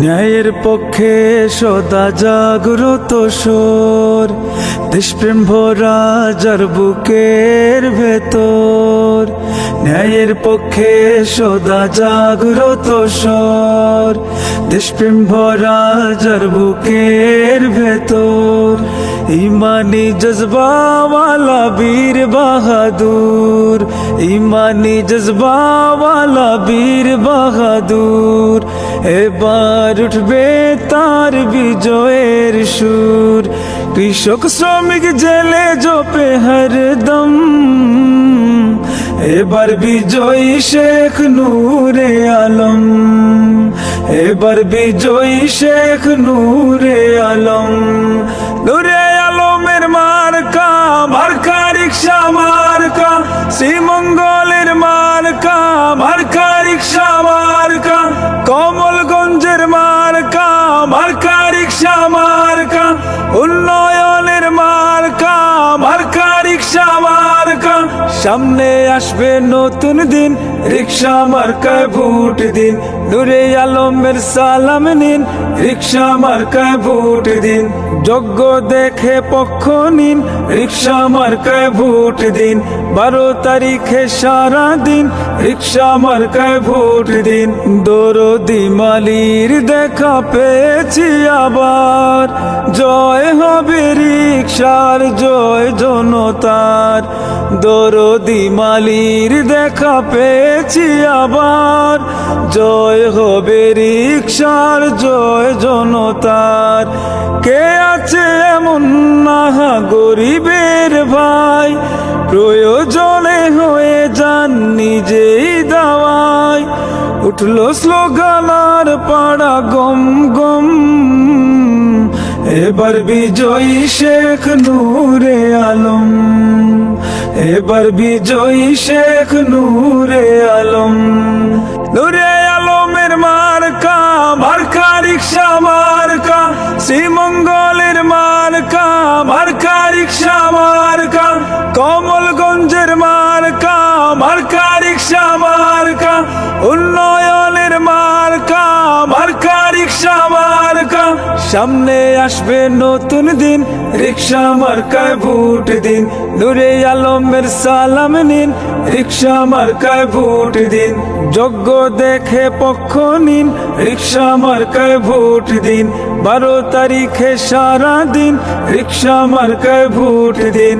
ন্যায়ের পক্ষে সদা জাগ্রত সোর। দেশপ্রেম ভরা যার বুকের ভেতর। ন্যায়ের পক্ষে সদা জাগ্রত সোর। দেশপ্রেম ভরা যার বুকের ভেতর। ইমানি জজবাওয়ালা বীর বাহাদুর। ইমানি জজবাওয়ালা বীর বাহাদুর। এবার উঠবে তার বিজয়ের সুর। কৃষক, শ্রমিক, জেলে জপে হরদম এবার বিজয়ী শেখ নূরে আলম। এবার বিজয়ী শেখ নূরে আলম। নূরে আলমের মার্কা মার্কা রিক্সা, মার্কা শ্রীমঙ্গলের মার্কা মার্কা রিক্সা সামনে আসবে নতুন দিন, রিক্সা মার্কায় ভোট দিন। নূরে আলমের সালাম নিন, রিক্সা মার্কায় ভোট দিন। যোগ্য দেখে পক্ষ নিন, রিক্সা মার্কায় ভোট দিন। বারো তারিখে সারা দিন, রিক্সা মার্কায় ভোট দিন। দরদি মালির দেখা পেয়েছি আবার। জয় হবে রিক্সার, জয় জনতার। দরদি মালির দেখা পেয়েছি আবার, জয় হবে রিক্সার জয় জনতার। কে আছে এমন নাহা গরিবের ভাই? প্রয়োজনে হয়ে যান নিজেই দাওয়াই উঠল স্লোগানার পাড়া গম গম। এবার বিজয়ী শেখ নূরে আলম। এবার বিজয়ী শেখ নূরে আলম। নূরে আলমের মার্কা মার্কা রিক্সা মার্কা, শ্রীমঙ্গলের মার্কা মার্কা রিক্সা মার্কা, কমলগঞ্জের মার্কা মার্কা রিক্সা মার্কা, উন্নয়নের মার্কা মার্কা রিক্সা মার্কা। সামনে আসবে নতুন দিন, রিক্সা মার্কায় ভোট দিন, নুরে আলমের সালাম নিন, রিক্সা মার্কায় ভোট দিন, যোগ্য দেখে পক্ষ নিন, রিক্সা মার্কায় ভোট দিন, বারো তারিখে সারা দিন, রিক্সা মার্কায় ভোট দিন।